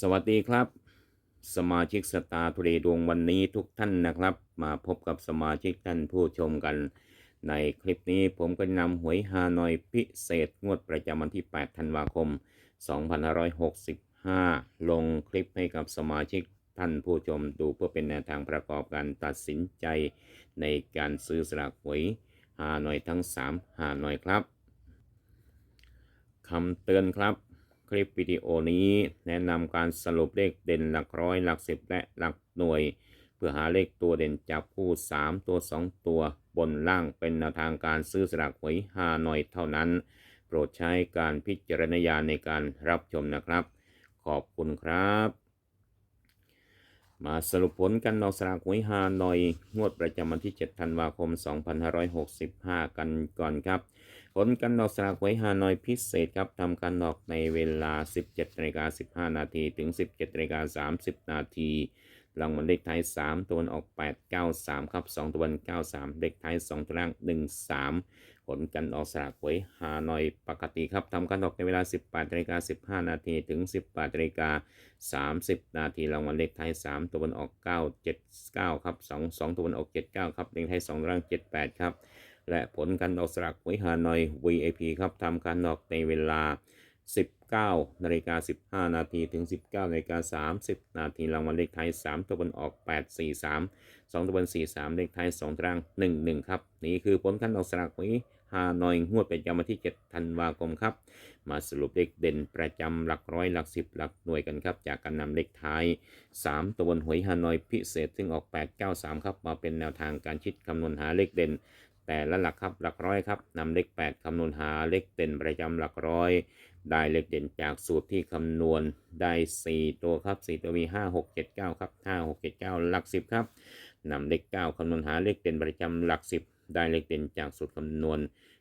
สวัสดีครับ สมาชิกสตาร์ทุเรดวงวันนี้ทุกท่านนะครับ มาพบกับสมาชิกท่านผู้ชมกัน ในคลิปนี้ผมก็นำหวยฮานอยพิเศษงวดประจำวันที่ 8 ธันวาคม 2565 ลงคลิปให้กับสมาชิกท่านผู้ชมดูเพื่อเป็นแนวทางประกอบการตัดสินใจ ในการซื้อสลากหวยฮานอยทั้ง 3 ฮานอยครับคำเตือนครับ คลิปวิดีโอนี้แนะนำการสรุปเลขเด่นหลักร้อยหลักสิบและหลักหน่วย เพื่อหาเลขตัวเด่นจับคู่ 3 ตัว 2 ตัว บนล่างเป็นแนวทางการซื้อสลากหวยฮาหน่อยเท่านั้น โปรดใช้การพิจารณญาณในการรับชมนะครับ ขอบคุณครับ มาสรุปผลกันนอกสลากหวยฮานอย งวดประจำวันที่ 7 ธันวาคม 2565 กันก่อนครับ ผลการออกสลากหวยฮานอยพิเศษครับทำการออกในเวลา 17นาฬิกา15 นาทีถึง 17นาฬิกา30 นาที รางวัลเลขท้าย 3 ตัวออก 893 ครับ 2 ตัวบน93 เลขท้าย 2 ตัวล่าง 13 ผลการออกสลากหวยฮานอยปกติครับทำการออกในเวลา 18นาฬิกา15 นาทีถึง 18นาฬิกา30 นาทีรางวัลเลขท้าย 3 ตัวบนออก 979 ครับ 2 2 ตัวบนออก 79 ครับ เลขท้าย 2 ตัวล่าง 78 ครับ และผลการออกสลากหวยฮานอย VIP ครับทำการออกในเวลา 10 19นาฬิกา15 นาทีถึง 19นาฬิกา30 นาทีรางวัลเลขท้าย 3 ตัวบนออก 843 2 ตัวบน 43 เลขท้าย 2ตาราง 11 ครับ นี่คือผลการออกสลากหวยฮานอยงวดประจำวันที่ 7 ธันวาคมครับ มาสรุปเลขเด่นประจำหลักร้อยหลักสิบหลักหน่วยกันครับ จากการนำเลขท้าย 3 ตัวบนหวยฮานอยพิเศษ ซึ่งออก 893 ครับมาเป็นแนวทางการคิดคำนวณหาเลขเด่นแต่ละหลักครับหลักร้อยครับนำเลข 8คำนวณหาเลขเด่นประจำหลักร้อย ได้เลขเด่นจากสูตรที่คำนวณได้ 4 ตัวครับ 4 ตัวมี 5 6 7 9 ครับ 5 6 7 9 หลัก 10 ครับนำเลข 9คำนวณหาเลขเด่นประจำหลัก 10 ได้เลขเด่นจากสูตรคำนวณ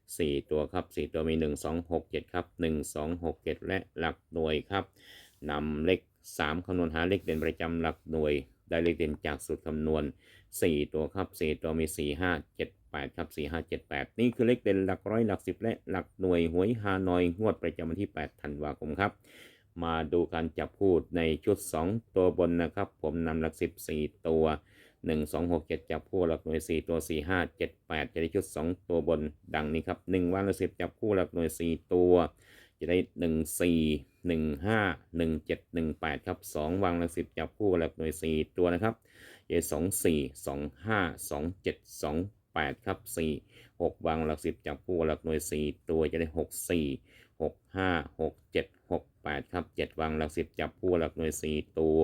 4 ตัวครับ 4 ตัวมี 1 2 6 7 ครับ 1 2 6 7 และหลักหน่วยครับนำเลข 3คำนวณหาเลขเด่นประจำหลักหน่วย ได้เลขเด่นจากสูตรคำนวณ 4 ตัวครับ 4 ตัวมี 4 5 7 8ครับ4 5 7 8 นี่คือเลขเด่นหลักร้อยหลักสิบและหลักหน่วยหวยฮานอยงวดประจำวันที่ 8 ธันวาคมครับ มาดูการจับพูดในชุด 2 ตัวบนนะครับ ผมนำหลักสิบ4ตัว 1 2 6 7 จับคู่หลักหน่วย 4 ตัว 4 5 7 8 จะได้ชุด 2 ตัวบนดังนี้ครับ 1 วันละ10 จับคู่หลักหน่วย 4 ตัว จะได้ 1 4 1 5 1 7 1 8 ครับ 2 วางละ10 จับคู่หลักหน่วย 4 ตัวนะครับจะได้2 4 2 5 2 7 2 8 ครับ 4 6 วางหลัก 10จับคู่หลักหน่วย 4 ตัวจะได้ 6 4 6 5 6 7 6 8 ครับ 7 วางหลัก 10 จับคู่หลักหน่วย 4 ตัว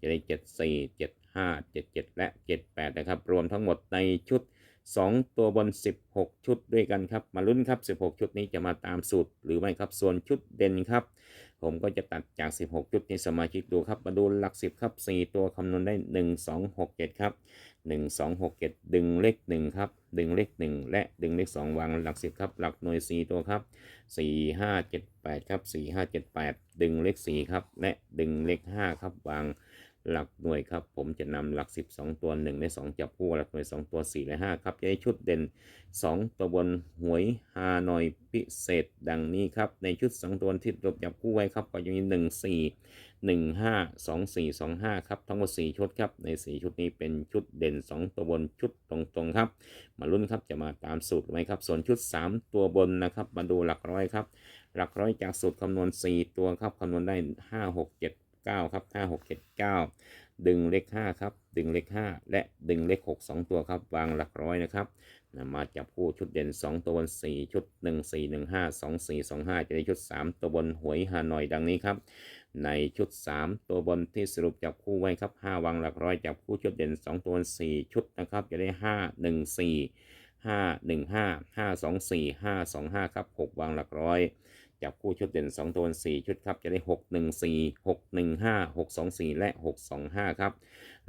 จะได้ 7 4 7 5 7 7 และ 78 นะครับ รวมทั้งหมดในชุด 2 ตัวบน 16 ชุดด้วยกันครับ มาลุ้นครับ 16 ชุดนี้จะมาตามสูตรหรือไม่ครับ ส่วนชุดเด่นครับ ผมก็จะตัดจาก 16 จุดที่สมาชิกดูครับมาดูหลัก 10 ครับ 4 ตัวคำนวณได้ 1 2 6 7 ครับ 1 2 6 7 ดึงเลข 1 ครับ ดึงเลข 1 และดึงเลข 2 วางหลัก 10 ครับ หลักหน่วย 4 ตัวครับ 4 5 7 8 ครับ 4 5 7 8 ดึงเลข 4 ครับ และดึงเลข 5 ครับ วาง หลักหน่วยครับ ผมจะนำหลัก 10 2 ตัว1และ2จับคู่หลักหน่วย 2 ตัว4และ5ครับจะได้ชุดเด่น 2 ตัวบนหวยฮานอยพิเศษ ดังนี้ครับ ในชุด 2 ตัวที่รบจับคู่ไว้ครับ ก็จะมี 1 4 1 5 2 4 2 5 ครับทั้งหมด 4 ชุดครับ ใน 4 ชุดนี้เป็นชุดเด่น 2 ตัวบนชุดตรงๆครับ มาลุ้นครับจะมาตามสูตรไหมครับ ส่วนชุด 3 ตัวบนนะครับมาดูหลักร้อยครับหลักร้อยจากสูตรคำนวณ 4 ตัวครับคำนวณได้ 5 6 7 9ครับ5 6 7 9 ดึงเลข5ครับดึงเลข5และดึงเลข 6 2 ตัวครับวางหลักร้อยนะครับนำมาจับคู่ชุดเด่น 2 ตัวบน 4 ชุด 1 4 1 5 2 4 2 5 จะได้ชุด 3 ตัวบนหวยฮานอยดังนี้ครับ ในชุด 3 ตัวบนที่สรุปจับคู่ไว้ครับ 5 วางหลักร้อยจับคู่ชุดเด่น 2 ตัวบน 4 ชุดนะครับ จะได้ 5 1 4 5 1 5 5 2 4 5 2 5 ครับ 6 วางหลักร้อย จับคู่ชุดเด่น2ตัวบน4 ชุดครับ จะได้ 6 1 4 6 1 5 6 2 4 และ 6 2 5 ครับ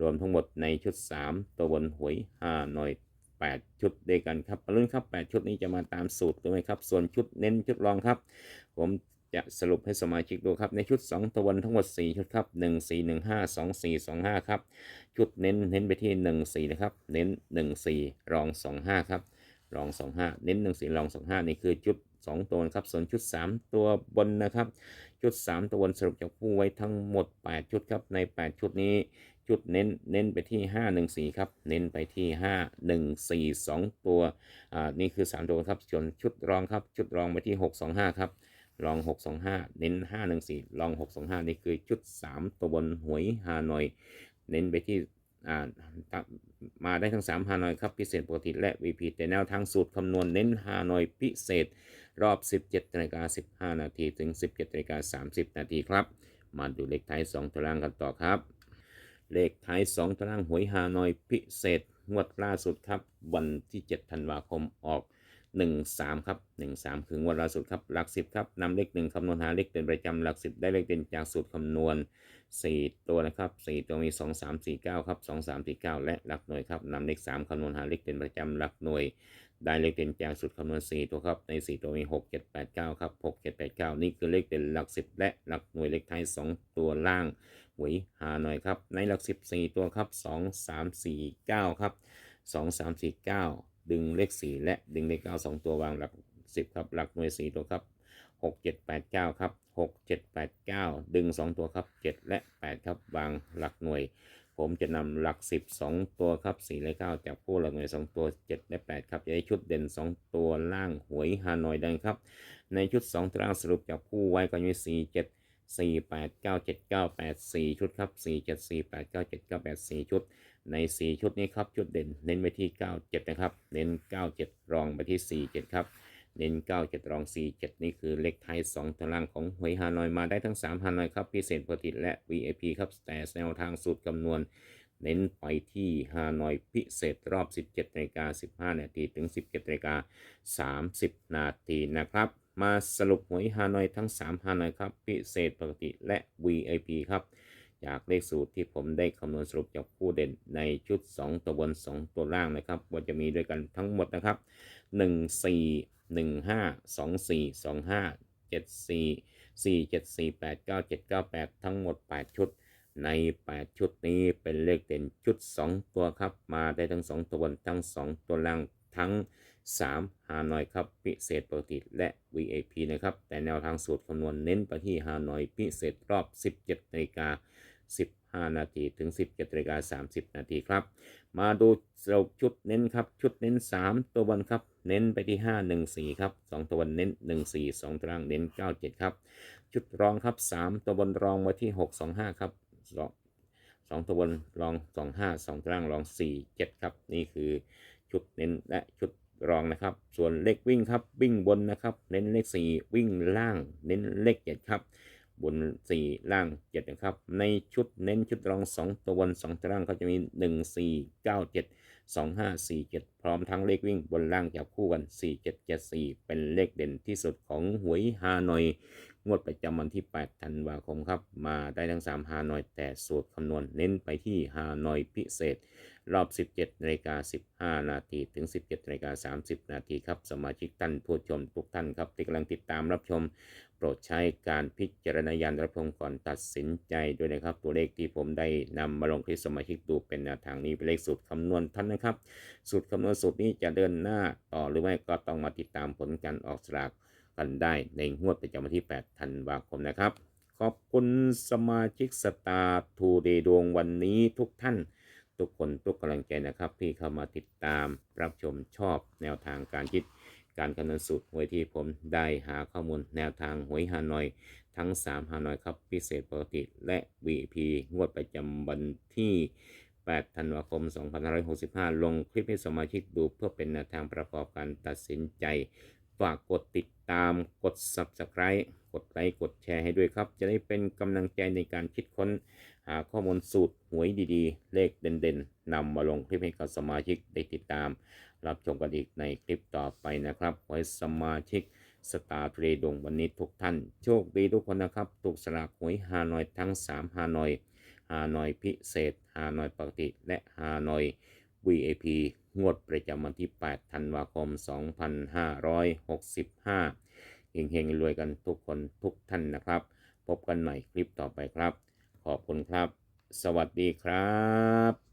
รวมทั้งหมดในชุด 3 ตัวบนหวย5หน่อย 8 ชุดด้วยกันครับมาลุ้นครับ 8 ชุดนี้จะมาตามสูตรถูกไหมครับ ส่วนชุดเน้นชุดรองครับ ผมจะสรุปให้สมาชิกดูครับในชุด 2 ตัวบนทั้งหมด 4 ชุดครับ 1 4 1 5 2 4 2 5 ครับ ชุดเน้นเน้นไปที่ 1 4 นะครับ เน้น 1 4 รอง 2 5 ครับรอง 25 เน้น 1 4 รอง 25 นี่คือชุด 2 ตัวนะครับ ส่วนชุด 3 ตัวบนนะครับ ชุด 3 ตัวบนสรุปจับคู่ไว้ทั้งหมด 8 ชุดครับ ใน 8 ชุดนี้ชุดเน้นเน้นไปที่ 514 ครับ เน้นไปที่ 514 2 ตัว อ่า นี่คือ 3 ตัวครับ ส่วนชุดรองครับ ชุดรองไปที่ 625 ครับรอง 625 เน้น 514รอง 625 นี่คือชุด 3 ตัวบนหวยฮานอย เน้นไปที่อ่ามาได้ทั้ง 3 ฮานอยครับ พิเศษปกติและ VP แต่แนวทางสูตรคำนวณเน้นฮานอยพิเศษรอบ 17นาฬิกา15 นาทีถึง 17นาฬิกา30 นาทีครับ มาดูเลขท้าย 2ตารางกันต่อครับ เลขท้าย 2ตารางหวยฮานอยพิเศษงวดล่าสุดครับ วันที่ 7 ธันวาคมออก13 ครับ 13 คืองวดล่าสุดครับ หลัก 10 ครับนำเลข 1 คำนวณหาเลขเด่นประจำหลัก 10 ได้เลขเด่นจากสูตรคำนวณ 4 ตัวนะครับ 4 ตัวมี 2 3 4 9 ครับ 2 3 4 9 และหลักหน่วยครับนำเลข 3 คำนวณหาเลขเด่นประจำหลักหน่วย ได้เลขเด่นจากสูตรคำนวณ 4 ตัวครับ ใน 4 ตัวมี 6 7 8 9 ครับ 6 7 8 9 นี่คือเลขเด่นหลัก 10 และหลักหน่วยเลขท้าย 2 ตัวล่างหวยหาหน่อยครับ ในหลัก10 4ตัวครับ 2 3 4 9 ครับ 2 3 4 9 ดึงเลข 4 และดึงเลข 9 2 ตัววางหลัก 10 ครับ หลักหน่วย 4 ตัวครับ 6 7 8 9 ครับ 6 7 8 9 ดึง 2 ตัวครับ 7 และ 8 ครับ วางหลักหน่วย ผมจะนำหลัก 10 2 ตัวครับ4และ9จากผู้หลักหน่วย 2 ตัว 7 และ 8 ครับจะได้ชุดเด่น 2 ตัวล่างหวยฮานอยดังครับ ในชุด 2ตารางสรุปจากผู้ไว้ก็มี4 7 4 8 9 7 9 8 4 ชุดครับ4 7 4 8 9 7 9 8 4 ชุด ใน 4 ชุดนี้ครับ ชุดเด่น เน้นไปที่ 9 7 นะครับ เน้น 9 7 รองไปที่ 4 7 ครับ เน้น 9 7 รอง 4 7 นี่คือเลขไทย 2ตารางของหวยฮานอยมาได้ทั้ง 3ฮานอยครับ พิเศษปกติและ VIP ครับแต่แนวทางสูตรคำนวณ เน้นไปที่ฮานอยพิเศษรอบ 17นาฬิกา15 นาทีถึง 17นาฬิกา30 นาทีนะครับ มาสรุปหวยฮานอยทั้ง 3ฮานอยครับพิเศษปกติและ VIP ครับจากเลขสูตรที่ผมได้คำนวณสรุปจากผู้เด่นในชุด 2 ตัวบน 2 ตัวล่างนะครับ ว่าจะมีด้วยกันทั้งหมดนะครับ 1 4 1 5 2 4 2 5 7 4 4 7 4 8 9 7 9 8 ทั้งหมด 8 ชุด ใน 8 ชุดนี้เป็นเลขเด่นชุด 2 ตัวครับ มาได้ทั้ง 2 ตัวบนทั้ง 2 ตัวล่างทั้ง 3 ฮานอยครับ พิเศษปกติและ VIP นะครับ แต่แนวทางสูตรคำนวณเน้นไปที่ฮานอยพิเศษรอบ 17นาฬิกา15 นาทีถึง 17นาฬิกา30 นาทีครับ มาดูสรุปชุดเน้นครับ ชุดเน้น 3 ตัวบนครับ เน้นไปที่ 5 1 4 ครับ 2 ตัวบนเน้น 1 4 2ตารางเน้น 9 7 ครับ ชุดรองครับ 3 ตัวบนรองไว้ที่ 6 2 5 ครับสองสองตัวบนรอง 2 5 2ตารางรอง 4 7 ครับ นี่คือชุดเน้นและชุดรองนะครับ ส่วนเลขวิ่งครับ วิ่งบนนะครับ เน้นเลข 4 วิ่งล่าง เน้นเลข 7 ครับบน 4 ล่าง 7 นะครับ ในชุดเน้นชุดรอง 2 ตัวบน 2ตารางก็จะมี 1 4 9 7 2 5 4 7 พร้อมทั้งเลขวิ่งบนล่างจับคู่กัน 4 7 7 4 เป็นเลขเด่นที่สุดของหวยฮานอย งวดประจำวันที่ 8 ธันวาคมครับ มาได้ทั้ง 3 ฮานอย แต่สูตรคำนวณเน้นไปที่ฮานอยพิเศษ รอบ 17นาฬิกา15 นาทีถึง 17นาฬิกา30 นาทีครับ สมาชิกท่านผู้ชมทุกท่านครับที่กำลังติดตามรับชม โปรดใช้การพิจารณาญาณรับชมก่อนตัดสินใจด้วยนะครับ ตัวเลขที่ผมได้นำมาลงคลิปสมาชิกดูเป็นแนวทางนี้เป็นเลขสูตรคำนวณท่านนะครับ สูตรคำนวณสูตรนี้จะเดินหน้าต่อหรือไม่ก็ต้องมาติดตามผลการออกสลากกันได้ในงวดประจำวันที่ 8 ธันวาคมนะครับ ขอบคุณสมาชิกสตาร์ทูเดดวงวันนี้ทุกท่าน ทุกคนทุกกำลังใจนะครับ ที่เข้ามาติดตามรับชมชอบแนวทางการคิด การคำนวณสูตรหวยที่ผมได้หาข้อมูลแนวทางหวยฮานอย ทั้ง 3 ฮานอยครับพิเศษปกติและ VP งวดประจำวันที่ 8 ธันวาคม 2565 ลงคลิปให้สมาชิกดูเพื่อเป็นแนวทางประกอบการตัดสินใจ ฝากกดติดตามกด Subscribe กดไลค์กดแชร์ให้ด้วยครับ จะได้เป็นกำลังใจในการคิดค้น หาข้อมูลสูตรหวยดีๆ เลขเด่นๆนำมาลงคลิปให้กับสมาชิกได้ติดตาม รับชมกันอีกในคลิปต่อไปนะครับไว้สมาชิกสตาร์เทรดงวันนี้ทุกท่าน โชคดีทุกคนนะครับถูกสลากหวยฮานอยทั้ง 3 ฮานอยฮานอยพิเศษฮานอยปกติ และฮานอย VIP งวดประจำวันที่ 8 ธันวาคม 2565 เฮงๆรวยกันทุกคนทุกท่านนะครับ พบกันใหม่คลิปต่อไปครับ ขอบคุณครับ สวัสดีครับ